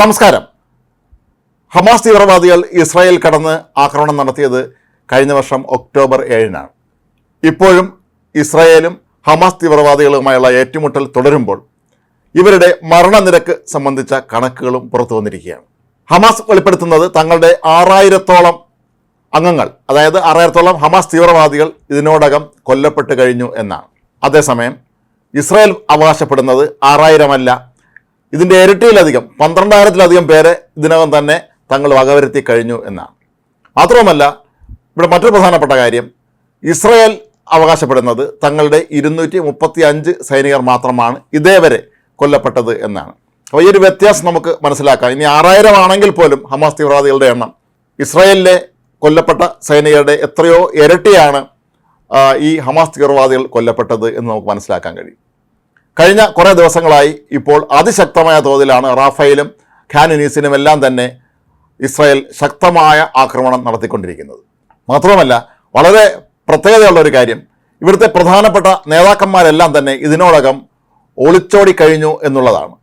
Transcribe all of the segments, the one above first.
നമസ്കാരം. ഹമാസ് തീവ്രവാദികൾ ഇസ്രായേൽ കടന്ന് ആക്രമണം നടത്തിയത് കഴിഞ്ഞ വർഷം ഒക്ടോബർ ഏഴിനാണ്. ഇപ്പോഴും ഇസ്രായേലും ഹമാസ് തീവ്രവാദികളുമായുള്ള ഏറ്റുമുട്ടൽ തുടരുമ്പോൾ ഇവരുടെ മരണനിരക്ക് സംബന്ധിച്ച കണക്കുകളും പുറത്തു വന്നിരിക്കുകയാണ്. ഹമാസ് വെളിപ്പെടുത്തുന്നത് തങ്ങളുടെ ആറായിരത്തോളം അംഗങ്ങൾ അതായത് ആറായിരത്തോളം ഹമാസ് തീവ്രവാദികൾ ഇതിനോടകം കൊല്ലപ്പെട്ട് കഴിഞ്ഞു എന്നാണ്. അതേസമയം ഇസ്രായേൽ അവകാശപ്പെടുന്നത് ആറായിരമല്ല ഇതിന്റെ ഇരട്ടിയിലധികം പന്ത്രണ്ടായിരത്തിലധികം പേരെ ഇതിനകം തന്നെ തങ്ങൾ വകവരുത്തി കഴിഞ്ഞു എന്നാണ്. മാത്രവുമല്ല ഇവിടെ മറ്റൊരു പ്രധാനപ്പെട്ട കാര്യം ഇസ്രയേൽ അവകാശപ്പെടുന്നത് തങ്ങളുടെ ഇരുന്നൂറ്റി മുപ്പത്തി അഞ്ച് സൈനികർ മാത്രമാണ് ഇതേവരെ കൊല്ലപ്പെട്ടത് എന്നാണ്. അപ്പോൾ ഈ ഒരു വ്യത്യാസം നമുക്ക് മനസ്സിലാക്കാം. ഇനി ആറായിരം ആണെങ്കിൽ പോലും ഹമാസ് തീവ്രവാദികളുടെ എണ്ണം ഇസ്രയേലിലെ കൊല്ലപ്പെട്ട സൈനികരുടെ എത്രയോ ഇരട്ടിയാണ് ഈ ഹമാസ് തീവ്രവാദികൾ കൊല്ലപ്പെട്ടത് എന്ന് നമുക്ക് മനസ്സിലാക്കാൻ കഴിയും. കഴിഞ്ഞ കുറേ ദിവസങ്ങളായി ഇപ്പോൾ അതിശക്തമായ തോതിലാണ് റാഫയിലും ഖാനുനീസിനും എല്ലാം തന്നെ ഇസ്രായേൽ ശക്തമായ ആക്രമണം നടത്തിക്കൊണ്ടിരിക്കുന്നത്. മാത്രമല്ല വളരെ പ്രത്യേകതയുള്ള ഒരു കാര്യം. ഇവിടുത്തെ പ്രധാനപ്പെട്ട നേതാക്കന്മാരെല്ലാം തന്നെ ഇതിനോടകം ഒളിച്ചോടി കഴിഞ്ഞു എന്നുള്ളതാണ്.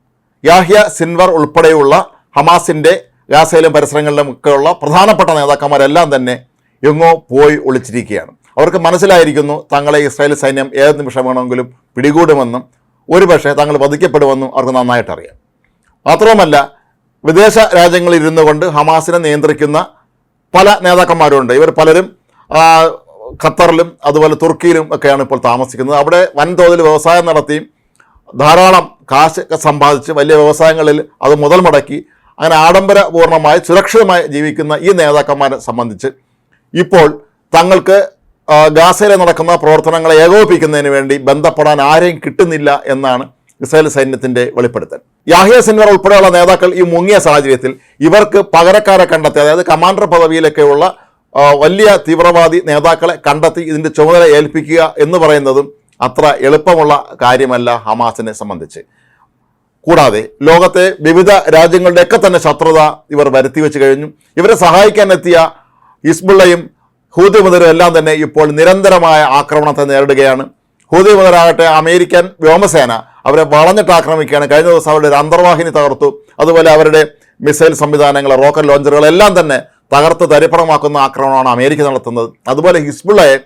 യാഹ്യ സിൻവർ ഉൾപ്പെടെയുള്ള ഹമാസിന്റെ ഗാസയിലും പരിസരങ്ങളിലും ഒക്കെയുള്ള പ്രധാനപ്പെട്ട നേതാക്കന്മാരെല്ലാം തന്നെ എങ്ങോ പോയി ഒളിച്ചിരിക്കുകയാണ്. അവർക്ക് മനസ്സിലായിരിക്കുന്നു തങ്ങളെ ഇസ്രായേൽ സൈന്യം ഏത് നിമിഷം വേണമെങ്കിലും പിടികൂടുമെന്നും ഒരുപക്ഷെ തങ്ങൾ വധിക്കപ്പെടുമെന്നും അവർക്ക് നന്നായിട്ട് അറിയാം മാത്രവുമല്ല വിദേശ രാജ്യങ്ങളിൽ ഇരുന്നു കൊണ്ട് ഹമാസിനെ നിയന്ത്രിക്കുന്ന പല നേതാക്കന്മാരുണ്ട്. ഇവർ പലരും ഖത്തറിലും അതുപോലെ തുർക്കിയിലും ഒക്കെയാണ് ഇപ്പോൾ താമസിക്കുന്നത്. അവിടെ വൻതോതിൽ വ്യവസായം നടത്തി ധാരാളം കാശ് സമ്പാദിച്ച് വലിയ വ്യവസായങ്ങളിൽ അത് മുതൽ മുടക്കി അങ്ങനെ ആഡംബരപൂർണമായി സുരക്ഷിതമായി ജീവിക്കുന്ന ഈ നേതാക്കന്മാരെ സംബന്ധിച്ച് ഇപ്പോൾ തങ്ങൾക്ക് ആ, ഗാസയിൽ നടക്കുന്ന പ്രവർത്തനങ്ങളെ ഏകോപിപ്പിക്കുന്നതിന് വേണ്ടി ബന്ധപ്പെടാൻ ആരെയും കിട്ടുന്നില്ല എന്നാണ് ഇസ്രായേൽ സൈന്യത്തിന്റെ വെളിപ്പെടുത്തൽ. യാഹിയ സിൻവർ ഉൾപ്പെടെയുള്ള നേതാക്കൾ ഈ മുങ്ങിയ സാഹചര്യത്തിൽ ഇവർക്ക് പകരക്കാരെ കണ്ടെത്തി അതായത് കമാൻഡർ പദവിയിലൊക്കെയുള്ള വലിയ തീവ്രവാദി നേതാക്കളെ കണ്ടെത്തി ഇതിന്റെ ചുമതല ഏൽപ്പിക്കുക എന്ന് പറയുന്നതും അത്ര എളുപ്പമുള്ള കാര്യമല്ല ഹമാസിനെ സംബന്ധിച്ച്. കൂടാതെ ലോകത്തെ വിവിധ രാജ്യങ്ങളുടെയൊക്കെ തന്നെ ശത്രുത ഇവർ വരുത്തി വെച്ച് കഴിഞ്ഞു. ഇവരെ സഹായിക്കാനെത്തിയ ഹിസ്ബുള്ളയും ഹൂതി മുതലും എല്ലാം തന്നെ ഇപ്പോൾ നിരന്തരമായ ആക്രമണത്തെ നേരിടുകയാണ്. ഹൂതി മുതലാകട്ടെ അമേരിക്കൻ വ്യോമസേന അവരെ വളഞ്ഞിട്ട് ആക്രമിക്കുകയാണ്. കഴിഞ്ഞ ദിവസം അവരുടെ ഒരു അന്തർവാഹിനി തകർത്തു. അതുപോലെ അവരുടെ മിസൈൽ സംവിധാനങ്ങൾ റോക്കറ്റ് ലോഞ്ചറുകൾ എല്ലാം തന്നെ തകർത്ത് തരിപ്പണമാക്കുന്ന ആക്രമണമാണ് അമേരിക്ക നടത്തുന്നത്. അതുപോലെ ഹിസ്ബുള്ളയെ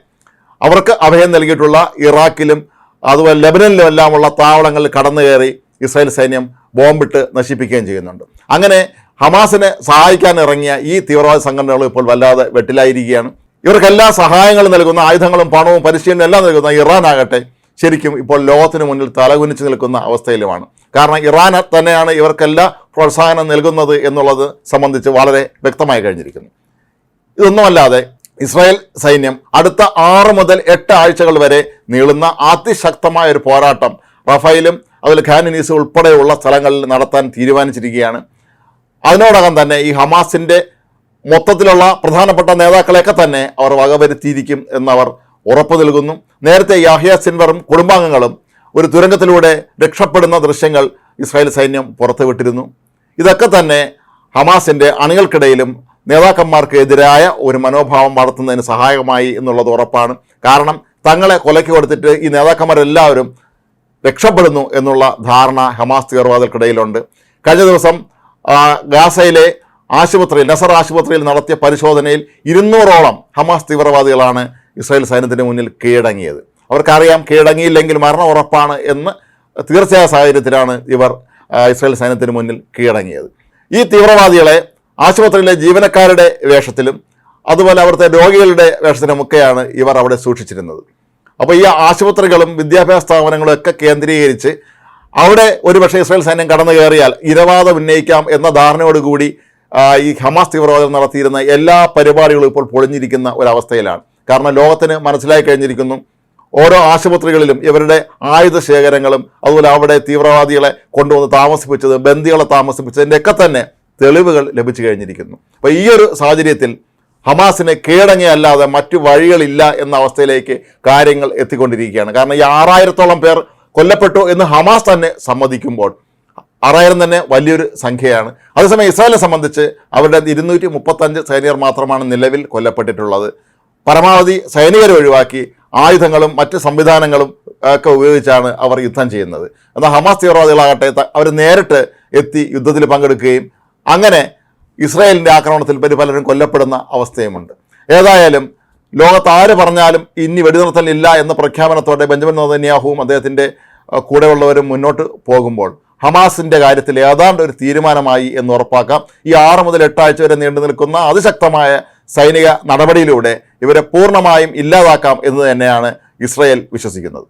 അവർക്ക് അഭയം നൽകിയിട്ടുള്ള ഇറാഖിലും അതുപോലെ ലെബനനിലും എല്ലാമുള്ള താവളങ്ങളിൽ കടന്നു കയറി ഇസ്രായേൽ സൈന്യം ബോംബിട്ട് നശിപ്പിക്കുകയും ചെയ്യുന്നുണ്ട്. അങ്ങനെ ഹമാസിനെ സഹായിക്കാൻ ഇറങ്ങിയ ഈ തീവ്രവാദ സംഘടനകൾ ഇപ്പോൾ വല്ലാതെ വെട്ടിലായിരിക്കുകയാണ്. ഇവർക്കെല്ലാ സഹായങ്ങളും നൽകുന്ന ആയുധങ്ങളും പണവും പരിശീലനവും എല്ലാം നൽകുന്ന ഇറാൻ ആകട്ടെ ശരിക്കും ഇപ്പോൾ ലോകത്തിന് മുന്നിൽ തലകുനിച്ച് നിൽക്കുന്ന അവസ്ഥയിലുമാണ്. കാരണം ഇറാൻ തന്നെയാണ് ഇവർക്കെല്ലാ പ്രോത്സാഹനം നൽകുന്നത് എന്നുള്ളത് സംബന്ധിച്ച് വളരെ വ്യക്തമായി കഴിഞ്ഞിരിക്കുന്നു. ഇതൊന്നുമല്ലാതെ ഇസ്രായേൽ സൈന്യം അടുത്ത ആറ് മുതൽ എട്ട് ആഴ്ചകൾ വരെ നീളുന്ന അതിശക്തമായ ഒരു പോരാട്ടം റഫൈലും അതുപോലെ ഖാനിനീസ് ഉൾപ്പെടെയുള്ള സ്ഥലങ്ങളിൽ നടത്താൻ തീരുമാനിച്ചിരിക്കുകയാണ്. അതിനോടകം തന്നെ ഈ ഹമാസിന്റെ മൊത്തത്തിലുള്ള പ്രധാനപ്പെട്ട നേതാക്കളെയൊക്കെ തന്നെ അവർ വകവരുത്തിയിരിക്കും എന്നവർ ഉറപ്പു നൽകുന്നു. നേരത്തെ യാഹിയ സിൻവറും കുടുംബാംഗങ്ങളും ഒരു തുരങ്കത്തിലൂടെ രക്ഷപ്പെടുന്ന ദൃശ്യങ്ങൾ ഇസ്രായേൽ സൈന്യം പുറത്തുവിട്ടിരുന്നു. ഇതൊക്കെ തന്നെ ഹമാസിന്റെ അണികൾക്കിടയിലും നേതാക്കന്മാർക്ക് എതിരായ ഒരു മനോഭാവം വളർത്തുന്നതിന് സഹായകമായി എന്നുള്ളത് ഉറപ്പാണ്. കാരണം തങ്ങളെ കൊലയ്ക്ക് കൊടുത്തിട്ട് ഈ നേതാക്കന്മാരെല്ലാവരും രക്ഷപ്പെടുന്നു എന്നുള്ള ധാരണ ഹമാസ് തീവ്രവാദികൾക്കിടയിലുണ്ട്. കഴിഞ്ഞ ദിവസം ഗാസയിലെ ആശുപത്രിയിൽ നസർ ആശുപത്രിയിൽ നടത്തിയ പരിശോധനയിൽ ഇരുന്നൂറോളം ഹമാസ് തീവ്രവാദികളാണ് ഇസ്രായേൽ സൈന്യത്തിന് മുന്നിൽ കീഴടങ്ങിയത്. അവർക്കറിയാം കീഴടങ്ങിയില്ലെങ്കിൽ മരണം ഉറപ്പാണ് എന്ന് തീർച്ചയായ സാഹചര്യത്തിലാണ് ഇവർ ഇസ്രായേൽ സൈന്യത്തിന് മുന്നിൽ കീഴടങ്ങിയത്. ഈ തീവ്രവാദികളെ ആശുപത്രിയിലെ ജീവനക്കാരുടെ വേഷത്തിലും അതുപോലെ അവിടുത്തെ രോഗികളുടെ വേഷത്തിലുമൊക്കെയാണ് ഇവർ അവിടെ സൂക്ഷിച്ചിരുന്നത്. അപ്പോൾ ഈ ആശുപത്രികളും വിദ്യാഭ്യാസ സ്ഥാപനങ്ങളും ഒക്കെ കേന്ദ്രീകരിച്ച് അവിടെ ഒരുപക്ഷെ ഇസ്രായേൽ സൈന്യം കടന്നു കയറിയാൽ ഇരവാദം ഉന്നയിക്കാം എന്ന ധാരണയോടുകൂടി ഈ ഹമാസ് തീവ്രവാദികൾ നടത്തിയിരുന്ന എല്ലാ പരിപാടികളും ഇപ്പോൾ പൊളിഞ്ഞിരിക്കുന്ന ഒരവസ്ഥയിലാണ്. കാരണം ലോകത്തിന് മനസ്സിലായി കഴിഞ്ഞിരിക്കുന്നു ഓരോ ആശുപത്രികളിലും ഇവരുടെ ആയുധ ശേഖരങ്ങളും അതുപോലെ അവിടെ തീവ്രവാദികളെ കൊണ്ടുവന്ന് താമസിപ്പിച്ചത് ബന്ദികളെ താമസിപ്പിച്ചതിന്റെയൊക്കെ തന്നെ തെളിവുകൾ ലഭിച്ചു കഴിഞ്ഞിരിക്കുന്നു. അപ്പോൾ ഈ ഒരു സാഹചര്യത്തിൽ ഹമാസിനെ കീഴടങ്ങിയല്ലാതെ മറ്റു വഴികളില്ല എന്ന അവസ്ഥയിലേക്ക് കാര്യങ്ങൾ എത്തിക്കൊണ്ടിരിക്കുകയാണ്. കാരണം ഈ ആറായിരത്തോളം പേർ കൊല്ലപ്പെട്ടു എന്ന് ഹമാസ് തന്നെ സമ്മതിക്കുമ്പോൾ ആറായിരം തന്നെ വലിയൊരു സംഖ്യയാണ്. അതേസമയം ഇസ്രായേലിനെ സംബന്ധിച്ച് അവരുടെ ഇരുന്നൂറ്റി മുപ്പത്തഞ്ച് സൈനികർ മാത്രമാണ് നിലവിൽ കൊല്ലപ്പെട്ടിട്ടുള്ളത്. പരമാവധി സൈനികരെ ഒഴിവാക്കി ആയുധങ്ങളും മറ്റ് സംവിധാനങ്ങളും ഒക്കെ ഉപയോഗിച്ചാണ് അവർ യുദ്ധം ചെയ്യുന്നത്. എന്നാൽ ഹമാസ് തീവ്രവാദികളാകട്ടെ അവർ നേരിട്ട് എത്തി യുദ്ധത്തിൽ പങ്കെടുക്കുകയും അങ്ങനെ ഇസ്രായേലിന്റെ ആക്രമണത്തിൽ പലരും കൊല്ലപ്പെടുന്ന അവസ്ഥയുമുണ്ട്. ഏതായാലും ലോകത്ത് ആര് പറഞ്ഞാലും ഇനി വെടിനിർത്തലില്ല എന്ന പ്രഖ്യാപനത്തോടെ ബെഞ്ചമിൻ നെതന്യാഹുവും അദ്ദേഹത്തിന്റെ കൂടെയുള്ളവരും മുന്നോട്ട് പോകുമ്പോൾ ഹമാസിന്റെ കാര്യത്തിൽ ഏതാണ്ട് ഒരു തീരുമാനമായി എന്ന് ഉറപ്പാക്കാം. ഈ ആറ് മുതൽ എട്ടാഴ്ച വരെ നീണ്ടു നിൽക്കുന്ന അതിശക്തമായ സൈനിക നടപടിയിലൂടെ ഇവരെ പൂർണമായും ഇല്ലാതാക്കാം എന്ന് തന്നെയാണ് ഇസ്രയേൽ വിശ്വസിക്കുന്നത്.